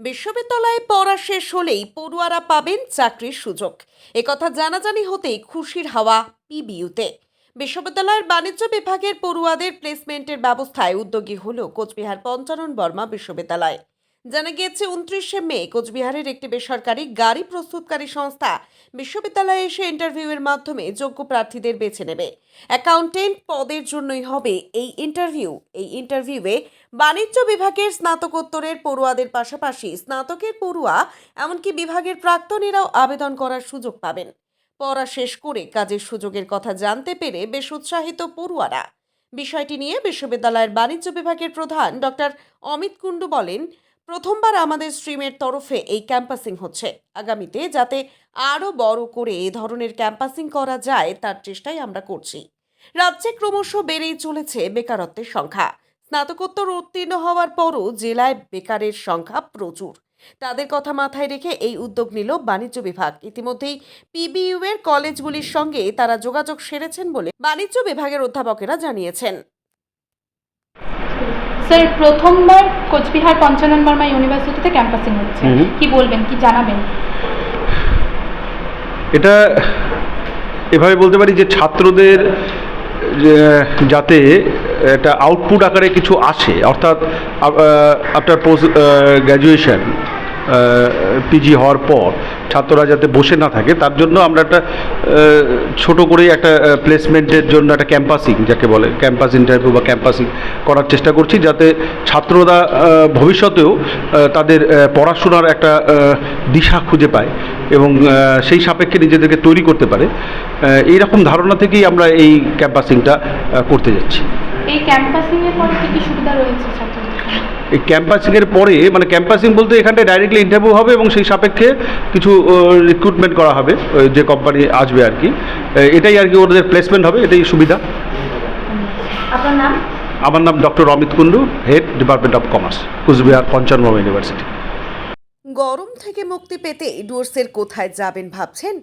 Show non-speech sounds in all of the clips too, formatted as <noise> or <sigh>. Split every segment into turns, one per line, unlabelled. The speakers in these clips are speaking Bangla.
বিশ্ববিদ্যালয়ে পড়া শেষ হলেই পড়ুয়ারা পাবেন চাকরির সুযোগ। একথা জানাজানি হতেই খুশির হাওয়া পিবিইউতে। বিশ্ববিদ্যালয়ের বাণিজ্য বিভাগের পড়ুয়াদের প্লেসমেন্টের ব্যবস্থায় উদ্যোগী হল কোচবিহার পঞ্চানন বর্মা বিশ্ববিদ্যালয়। জানা গিয়েছে, উনত্রিশে মে কোচবিহারের একটি বেসরকারি গাড়ি প্রস্তুতকারী সংস্থা বিশ্ববিদ্যালয়ে এসে ইন্টারভিউয়ের মাধ্যমে যোগ্য প্রার্থীদের বেছে নেবে। অ্যাকাউন্টেন্ট পদের জন্যই হবে এই ইন্টারভিউ। এই ইন্টারভিউয়ে বাণিজ্য বিভাগের স্নাতকোত্তরের পড়ুয়াদের পাশাপাশি স্নাতকের পড়ুয়া, এমনকি বিভাগের প্রাক্তনীরাও আবেদন করার সুযোগ পাবেন। পড়া শেষ করে কাজের সুযোগের কথা জানতে পেরে বেশ উৎসাহিত পড়ুয়ারা। বিষয়টি নিয়ে বিশ্ববিদ্যালয়ের বাণিজ্য বিভাগের প্রধান ডক্টর অমিত কুণ্ডু বলেন প্রথমবার আমাদের স্ট্রিমের তরফে এই ক্যাম্পাসিং হচ্ছে। আগামীতে যাতে আরও বড় করে এ ধরনের ক্যাম্পাসিং করা যায়, তার চেষ্টাই আমরা করছি। রাজ্যে ক্রমশ বেড়েই চলেছে বেকারত্বের সংখ্যা। স্নাতকোত্তর উত্তীর্ণ হওয়ার পরও জেলায় বেকারের সংখ্যা প্রচুর। তাদের কথা মাথায় রেখে এই উদ্যোগ নিল বাণিজ্য বিভাগ। ইতিমধ্যেই পিবিইউ এর কলেজগুলির সঙ্গে তারা যোগাযোগ সেরেছেন বলে বাণিজ্য বিভাগের অধ্যাপকেরা জানিয়েছেন।
স্যার প্রথমবার কোচবিহার পঞ্চানন বর্মা ইউনিভার্সিটিতে ক্যাম্পাসিং হচ্ছে। কি বলবেন কি জানাবেন
এটা এভাবে বলতে পারি যে ছাত্রদের যাতে একটা আউটপুট আকারে কিছু আসে অর্থাৎ আফটার পোস্ট গ্র্যাজুয়েশন পিজি হওয়ার পর ছাত্ররা যাতে বসে না থাকে, তার জন্য আমরা একটা ছোট করে একটা প্লেসমেন্টের জন্য একটা ক্যাম্পাসিং যাকে বলে ক্যাম্পাস ইন্টারভিউ বা ক্যাম্পাসিং করার চেষ্টা করছি, যাতে ছাত্ররা ভবিষ্যতেও তাদের পড়াশোনার একটা দিশা খুঁজে পায় এবং সেই সাপেক্ষে নিজেদেরকে তৈরি করতে পারে। এই রকম ধারণা থেকেই আমরা এই ক্যাম্পাসিংটা করতে যাচ্ছি।
এই ক্যাম্পাসিং এর পরে কি কি সুবিধা রয়েছে ছাত্রদের?
এই ক্যাম্পাসিংয়ের পরে মানে ক্যাম্পাসিং বলতে এখানটায় ডাইরেক্টলি ইন্টারভিউ হবে এবং সেই সাপেক্ষে কিছু রিক্রুটমেন্ট করা হবে যে কোম্পানি আসবে আর কি এটাই আর কি ওদের প্লেসমেন্ট হবে এটাই সুবিধা।
আপনার নাম?
আমার নাম doctor Amit Kundu head department of commerce Coochbehar Panchanan university
গরম থেকে মুক্তি পেতে ডুয়ার্সের কোথায় যাবেন ভাবছেন?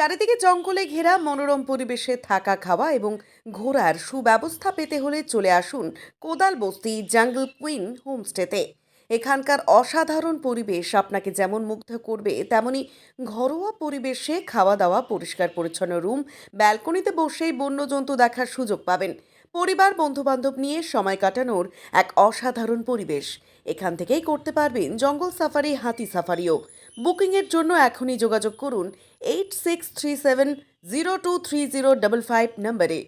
চারিদিকে জঙ্গলে ঘেরা মনোরম পরিবেশে থাকা খাওয়া এবং ঘোরার সুব্যবস্থা পেতে হলে চলে আসুন কোদাল বস্তি জাঙ্গল কুইন হোমস্টেতে। এখানকার অসাধারণ পরিবেশ আপনাকে যেমন মুগ্ধ করবে, তেমনি ঘরোয়া পরিবেশে খাওয়া দাওয়া পরিষ্কার পরিচ্ছন্ন রুম, ব্যালকনিতে বসেই বন্যজন্তু দেখার সুযোগ পাবেন। পরিবার, বন্ধুবান্ধব নিয়ে সময় কাটানোর এক অসাধারণ পরিবেশ। এখান থেকেই করতে পারবেন জঙ্গল সাফারি, হাতি সাফারিও। বুকিংয়ের জন্য এখনই যোগাযোগ করুন eight six three seven zero two three zero double five নম্বরে।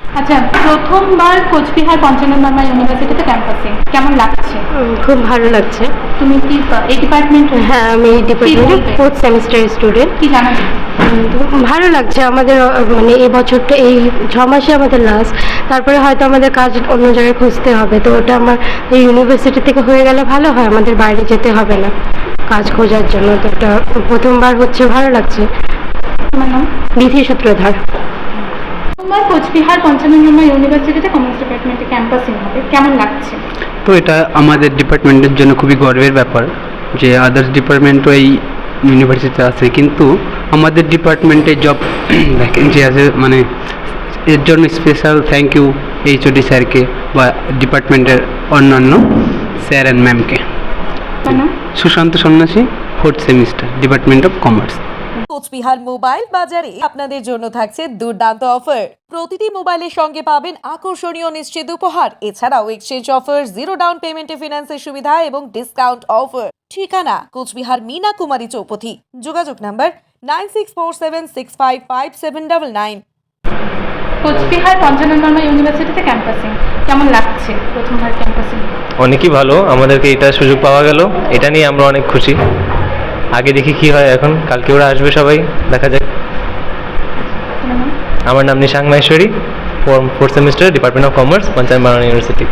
আচ্ছা প্রথমবার কোচবিহার পঞ্চানন বর্মা ইউনিভার্সিটিতে ক্যাম্পাসিং কেমন লাগছে?
খুব ভালো লাগছে।
তুমি কি এই ডিপার্টমেন্ট
হ্যাঁ আমি এই ডিপার্টমেন্টের
বলবে?
ফোর্থ সেমিস্টার স্টুডেন্ট
কি জানাবেন
ভালো লাগছে আমাদের মানে এই বছরটা এই ছ মাসে আমাদের লাস্ট তারপরে হয়তো আমাদের কাজ অন্য জায়গায় খুঁজতে হবে তো ওটা আমার এই ইউনিভার্সিটি থেকে হয়ে গেলে ভালো হয় আমাদের বাইরে যেতে হবে না কাজ খোঁজার জন্য তো এটা প্রথমবার হচ্ছে ভালো লাগছে। বিধি সূত্রধার।
প্রথমবার কোচবিহার পঞ্চানন বর্মা ইউনিভার্সিটিতে কমার্স ডিপার্টমেন্টে ক্যাম্পাসিং হবে কেমন লাগছে?
তো এটা আমাদের ডিপার্টমেন্টের জন্য খুবই গর্বের ব্যাপার যে আদার্স ডিপার্টমেন্টও এই ইউনিভার্সিটিতে আছে। কিন্তু আমাদের ডিপার্টমেন্টে জব ভ্যাকেন্সি <clears throat> আছে মানে এর জন্য স্পেশাল থ্যাংক ইউ এইচওডি স্যারকে বা ডিপার্টমেন্টের অন্যান্য স্যার অ্যান্ড ম্যামকে Sushant Sannyasi fourth semester department of commerce
Coochbehar mobile বাজারে আপনাদের জন্য থাকছে দুর্দান্ত অফার। প্রতিটি মোবাইলের সঙ্গে পাবেন আকর্ষণীয় নিশ্চিত উপহার। এছাড়াও এক্সচেঞ্জ অফার জিরো ডাউন পেমেন্টে ফিনান্সের সুবিধা এবং ডিসকাউন্ট অফার ঠিকানা কোচবিহার মিনা কুমারী চৌপথি। যোগাযোগ number nine six four seven six five five seven double nine
Coochbehar ইউনিভার্সিটিতে ক্যাম্পাসিং কেমন লাগছে প্রথমবার ক্যাম্পাসিং
অনেকই ভালো। আমাদেরকে এটা সুযোগ পাওয়া গেল। এটা নিয়ে আমরা অনেক খুশি। আগে দেখি কি হয় এখন। কালকে ওরা আসবে সবাই দেখা যাক। আমার নাম Nishang Maheshwari fourth semester department of commerce panchayat বানান ইউনিভার্সিটি